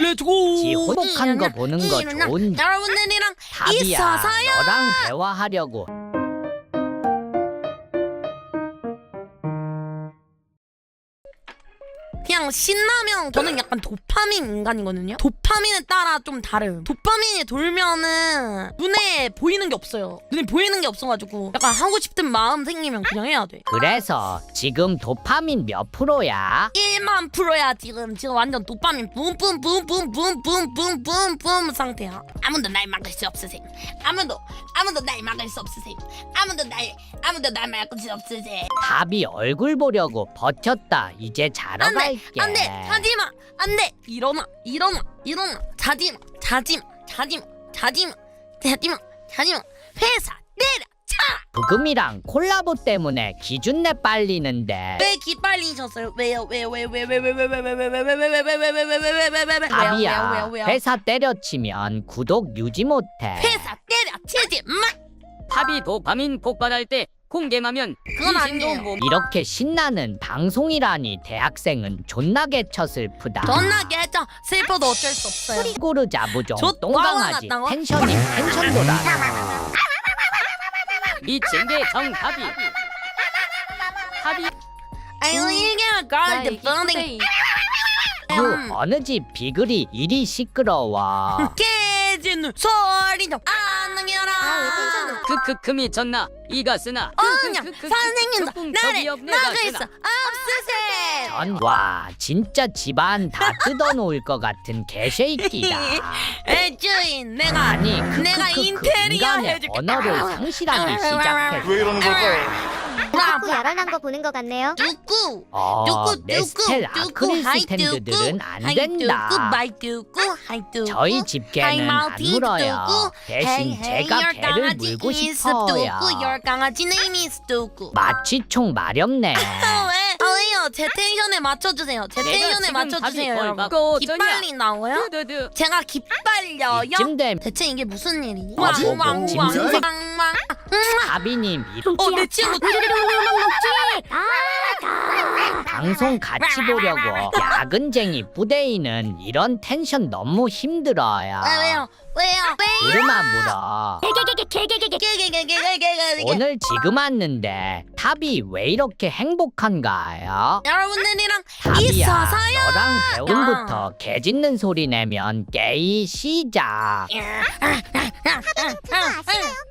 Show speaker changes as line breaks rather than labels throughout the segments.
렛츠고
지 호복한 거 보는 거
일어나.
좋은데
여러분들이랑
답이야
있어서요.
너랑 대화하려고
그냥 신나면 저는 약간 도파민 인간이거든요. 도파 민에 따라 좀 다른. 도파민이 돌면은 눈에 보이는 게 없어요. 눈에 보이는 게 없어가지고 약간 하고 싶은 마음 생기면 그냥 해야 돼.
그래서 지금 도파민 몇 프로야?
1만 프로야 지금 지금 완전 도파민 붐붐붐붐붐붐붐붐붐 상태야. 아무도 날 막을 수 없으셈. 아무도 아무도 날 막을 수 없으셈. 아무도 날 아무도 날 막을 수 없으셈.
답이 얼굴 보려고 버텼다 이제 자러
안돼
갈게
안돼 자지마 안돼 일어나 일어나 일어나 자지마 자지마 자지마 자지마 자지마 자지마 회사 내려차
부금이랑 콜라보 때문에 기준내 빨리는데
왜 기빨리셨어요 왜요 왜요 왜요 왜요 왜요 왜요 왜요 왜요 왜요 왜요 왜요 왜요 왜요 왜요 왜요 왜요 왜요 왜요 왜요
회사 때려치면 구독 유지 못해
회사 때려치지 마
탑이 도파민 폭발할 때 공개하면
그건 아니에요.
못
이렇게 신나는 방송이라니 대학생은 존나게 쳐 슬프다.
존나 개죠 슬퍼도 어쩔 수 없어요.
꼬르 자부종
저
똥강아지? 텐션이 텐션 돌아
미친 게 정답이
아유 이게 걸드 펀딩
유 어느 집 비글이 이리 시끄러워
깨지는 소리 좀 안녕해라.
크크크 미 쳤나? 이가 쓰나?
어냐
크크크크
선생님도 나를 막을 수 없으세
전와 진짜 집안 다 뜯어놓을 것 같은 개쉐이끼다.
애주인 내가
아니
내가 인테리어 해줄게.
언어를 상실하기 시작했어.
왜 이러는 걸까요?
자꾸 야란한 거 보는 것 같네요.
뚜꾸
어,
뚜꾸
아크릴 스탠드들은 안 된다
뚜꾸 마이 뚜꾸 하이 뚜꾸
저희 집 개는 안 물어요 대신 제가 개를 물고 싶어요
뚜꾸 열 강아지 네임이 뚜꾸
마취총 마렵네
아, 왜? 아 왜요? 제 텐션에 맞춰주세요. 제
내가
텐션에
지금
맞춰주세요,
다시
여러분.
벌받고
기빨리 나와요? 제가?
이쯤 되면
대체 이게 무슨 일이니?
아, 뭐, 뭐, 짐승
왕 아, 음,
아비님 이런
어, 내 친구. 우르르르르 먹지.
아, 아, 방송 같이 보려고 야근쟁이 부대인은 이런 텐션 너무 힘들어요
왜요? 왜요? 왜요?
물음아 물어 오늘 지금 왔는데 탑이 왜 이렇게 행복한가요?
여러분들이랑
탑이야
있어요
너랑 배움부터 개 짖는 소리 내면 게이 시작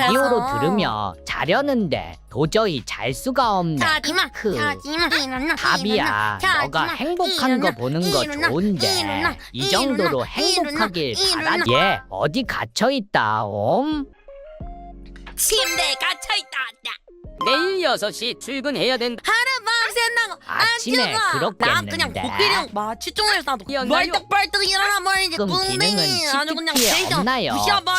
이후로 들으며 자려는데 도저히 잘 수가 없네
자지마
크.
자지마 일어나
답이야
일어나,
너가
자지마,
행복한 거
일어나,
보는 거
일어나,
좋은데
일어나,
이 정도로
일어나,
행복하길
일어나,
바라 얘 어디 갇혀 있다 옴?
침대에 갇혀있다
내일 6시 출근해야 된다
하룻밤 샌다고
아침에
나
그렇겠는데.
그냥 고기랑 마취 종을 싸도
이었나요?
벌떡벌떡 일어나 버리지
그럼 기능은
뿡댕이 아주 그냥
CCTV 에
텐션
없나요?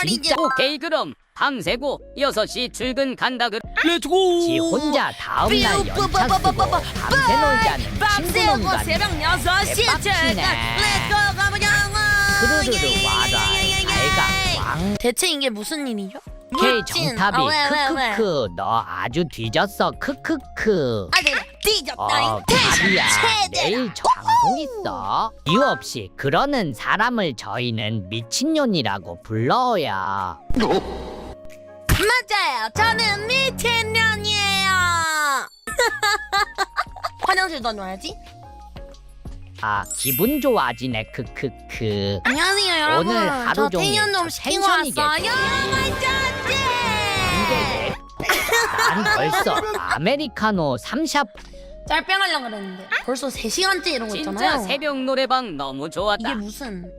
진짜
오케이 그럼 밤새고 6시 출근 간다 그
렛츠고
지 혼자 다음날 연차 쓰고 밤새 놀자는
밤새고
친구놈과
새벽 6시에
대박치네.
출근 렛츠고 가보자고
크르르르 와라. 아이가 왕
대체 이게 무슨 일이죠?
K. 정탑이
아, 왜, 왜, 왜?
크크크 너 아주 뒤졌어. 크크크.
아 내가 뒤졌다.
어 답이야. 내일 저 방송 있어. 이유 없이 그러는 사람을 저희는 미친년이라고 불러요
맞아요. 저는 미친년이에요. 화장실 다녀와야지.
아 기분 좋아지네. 크크크.
안녕하세요 여러분.
오늘 하루
저
종일 저
시키고
텐션이겠지.
왔어요.
이게 난 벌써 아메리카노 3샷
짤뺑 하려고 그랬는데 벌써 3시간째 이러고
진짜
있잖아요.
새벽 노래방 너무 좋았다.
이게 무슨